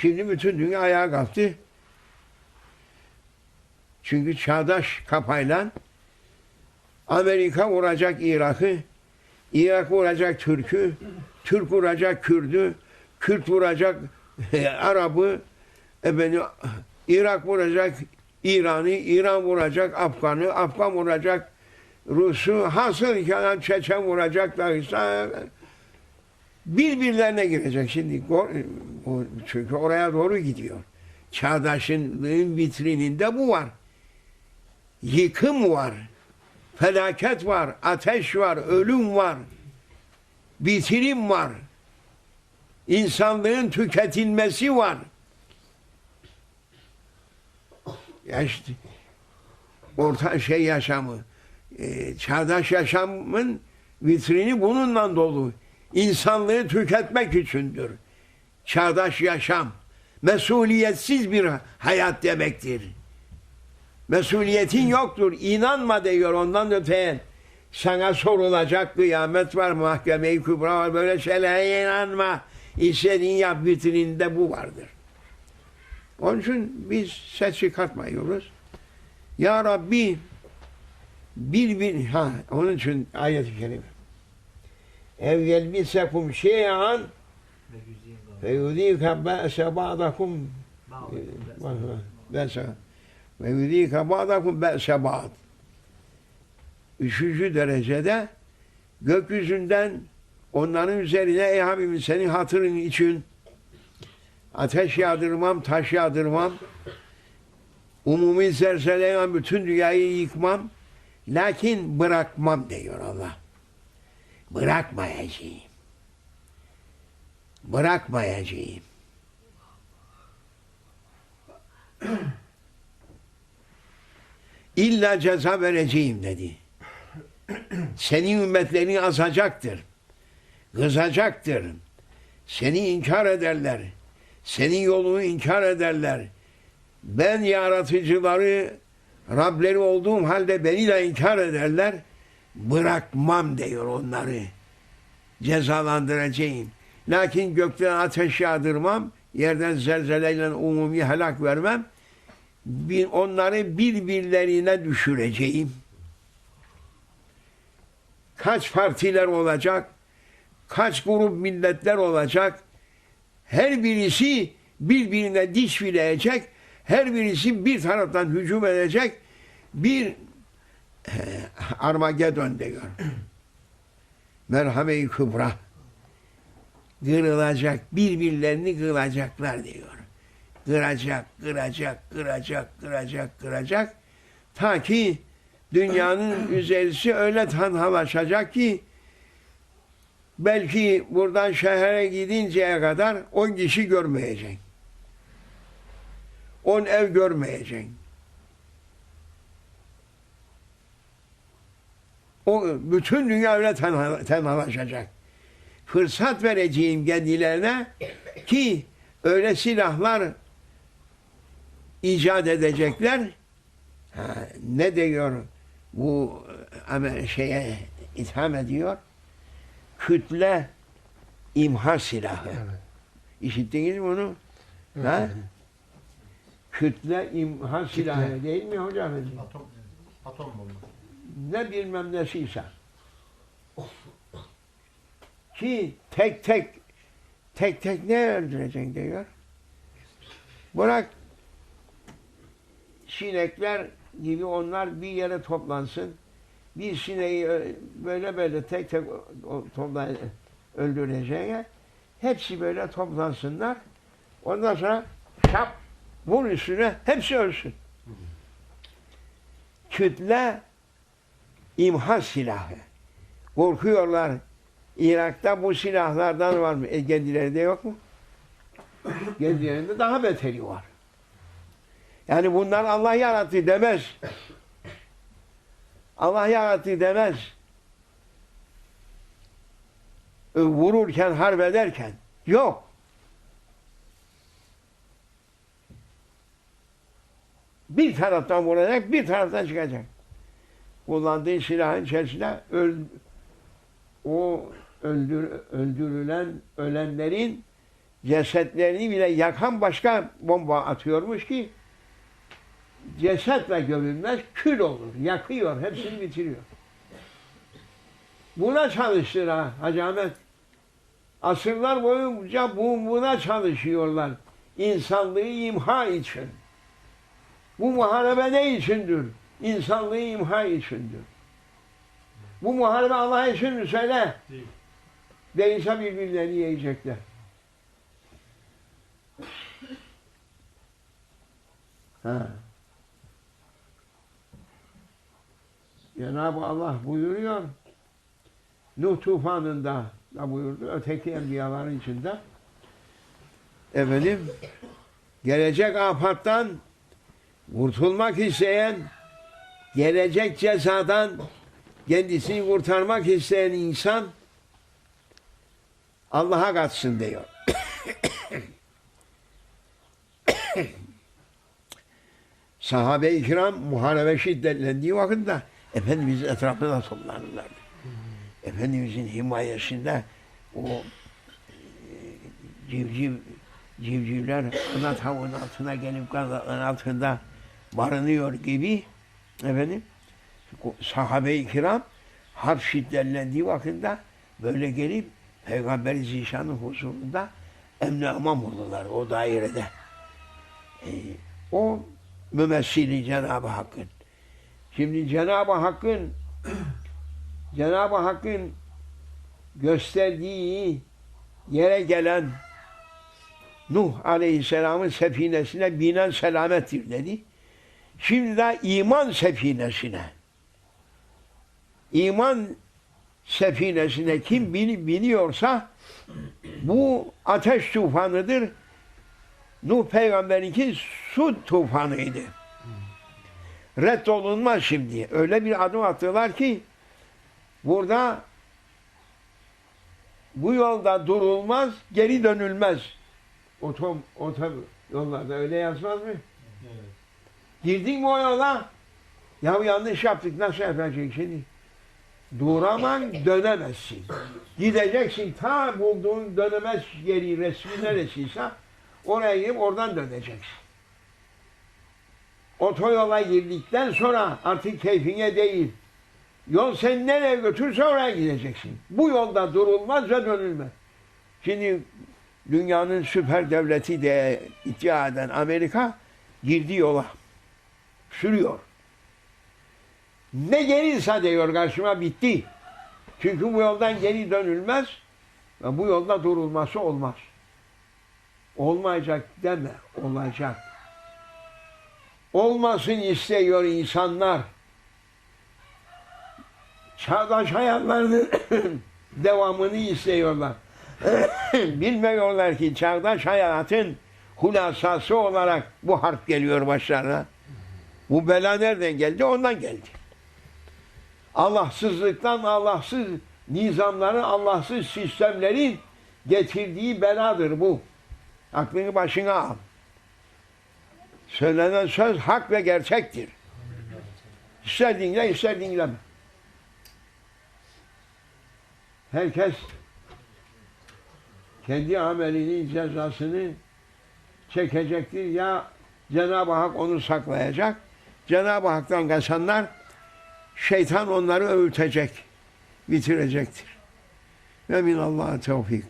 Şimdi bütün dünya ayağa kalktı. Çünkü çağdaş kafayla Amerika vuracak Irak'ı, Irak vuracak Türk'ü, Türk vuracak Kürt'ü, Kürt vuracak Arap'ı, efendim, Irak vuracak İran'ı, İran vuracak Afgan'ı, Afgan vuracak Rus'u, hasıl kelam Çeçen vuracak Dağıstan, birbirlerine girecek. Şimdi çünkü oraya doğru gidiyor. Çağdaşlığın vitrininde bu var. Yıkım var. Felaket var. Ateş var. Ölüm var. Bitirim var. İnsanlığın tüketilmesi var. Ya işte orta şey yaşamı, e, çağdaş yaşamın vitrini bununla dolu. İnsanlığı tüketmek içindir. Çağdaş yaşam, mesuliyetsiz bir hayat demektir. Mesuliyetin yoktur. İnanma diyor ondan öteye. Sana sorulacak kıyamet var, mahkeme-i kübra var. Böyle şeylere inanma. İstediğin yap vitrininde bu vardır. Onun için biz ses çıkartmıyoruz. Ya Rabbi bir bir ha onun için ayet-i kerime. Ev yelbisekum şey'an feyudîke be'se ba'dakum be'se ve yudîke ba'dakum be'se ba'd. Üçüncü derecede gökyüzünden onların üzerine ey Habibim senin hatırın için ateş yağdırmam, taş yağdırmam, umumi zelzeleyle bütün dünyayı yıkmam, lakin bırakmam diyor Allah. Bırakmayacağım. Bırakmayacağım. İlla ceza vereceğim dedi. Senin ümmetlerin azacaktır. Kızacaktır. Seni inkar ederler. Senin yolunu inkar ederler. Ben yaratıcıları Rableri olduğum halde beni de inkar ederler. Bırakmam diyor onları. Cezalandıracağım. Lakin gökten ateş yağdırmam. Yerden zelzeleyle umumi helak vermem. Onları birbirlerine düşüreceğim. Kaç partiler olacak? Kaç grup milletler olacak? Her birisi birbirine diş bileyecek. Her birisi bir taraftan hücum edecek. Bir Armagedon diyor. Merhame-i Kübra. Kırılacak. Birbirlerini kıracaklar diyor. Kıracak, kıracak, kıracak, kıracak, kıracak. Ta ki dünyanın üzerisi öyle tanhalaşacak ki belki buradan şehre gidinceye kadar on kişi görmeyecek. On ev görmeyecek. O bütün dünya öyle tenha, tenhalaşacak. Fırsat vereceğim kendilerine ki öyle silahlar icat edecekler. Ha, ne diyor bu ama şeye itham ediyor? Kütle imha silahı. Evet. İşittiniz mi onu? Ha? Kütle imha silahı değil mi hocam? Atom, atom bombası. Ne bilmem nesiyse. Ki tek tek tek tek ne öldüreceksin diyor. Bırak sinekler gibi onlar bir yere toplansın. Bir sineği böyle böyle tek tek öldüreceğine hepsi böyle toplansınlar. Ondan sonra şap vur üstüne hepsi ölsün. Kütle imha silahı. Korkuyorlar. Irak'ta bu silahlardan var mı? E kendilerinde yok mu? Kendilerinde daha beteri var. Yani bunlar Allah yarattı demez. Allah yarattı demez. E, Vururken, harp ederken. Yok. Bir taraftan vuracak, bir taraftan çıkacak. Kullandığı silahın içerisinde öl, o öldür, öldürülen, ölenlerin cesetlerini bile yakan başka bomba atıyormuş ki cesetle gömülmez, kül olur. Yakıyor, hepsini bitiriyor. Buna çalıştır ha Hacı Ahmet. Asırlar boyunca bu, buna çalışıyorlar. İnsanlığı imha için. Bu muharebe ne içindir? İnsanlığı imha içindir. Bu muharebe Allah için mi söyle? Değil. Değilse birbirlerini yiyecekler. Ha. Cenab-ı Allah buyuruyor. Nuh tufanında da buyurdu. Öteki enbiyaların içinde. Efendim gelecek afattan kurtulmak isteyen gelecek cezadan kendisini kurtarmak isteyen insan Allah'a katsın diyor. Sahabe-i kiram muharebe şiddetlendiği vakitte Efendimiz etrafına toplanırlardı. Efendimizin himayesinde o e, civciv civcivler ana tavuğun altına gelip kanatların altında barınıyor gibi efendim sahabe-i kiram harp şiddetlendiği vakitte böyle gelip Peygamber-i Zişan'ın huzurunda emni amam oldular o dairede. Ee, o mümessili Cenab-ı Hakk'ın. Şimdi Cenab-ı Hakk'ın Cenab-ı Hakk'ın gösterdiği yere gelen Nuh Aleyhisselam'ın sefinesine binen selamettir dedi. Şimdi de iman sefinesine iman sefinesine kim bin- biniyorsa bu ateş tufanıdır. Nuh peygamberinki su tufanıydı. Reddolunmaz şimdi. Öyle bir adım attılar ki burada bu yolda durulmaz, geri dönülmez. Otom, otom yollarda öyle yazmaz mı? Evet. Girdin mi o yola? Ya yanlış yaptık nasıl yapacak şimdi? Duramam dönemezsin. Gideceksin ta bulduğun dönemez yeri resmi neresiyse oraya girip oradan döneceksin. Otoyola girdikten sonra artık keyfine değil. Yol seni nereye götürse oraya gideceksin. Bu yolda durulmaz ve dönülmez. Şimdi dünyanın süper devleti diye iddia eden Amerika girdi yola. Sürüyor. Ne gelirse diyor karşıma bitti. Çünkü bu yoldan geri dönülmez ve bu yolda durulması olmaz. Olmayacak deme, olacak. Olmasın istiyor insanlar. Çağdaş hayatlarının devamını istiyorlar. Bilmiyorlar ki çağdaş hayatın hulasası olarak bu harp geliyor başlarına. Bu bela nereden geldi? Ondan geldi. Allahsızlıktan Allahsız nizamların, Allahsız sistemlerin getirdiği beladır bu. Aklını başına al. Söylenen söz hak ve gerçektir. İster dinle, ister dinleme. Herkes kendi amelinin cezasını çekecektir. Ya Cenab-ı Hak onu saklayacak. Cenab-ı Hak'tan kaçanlar şeytan onları öğütecek, bitirecektir. Ve minallah tevfik.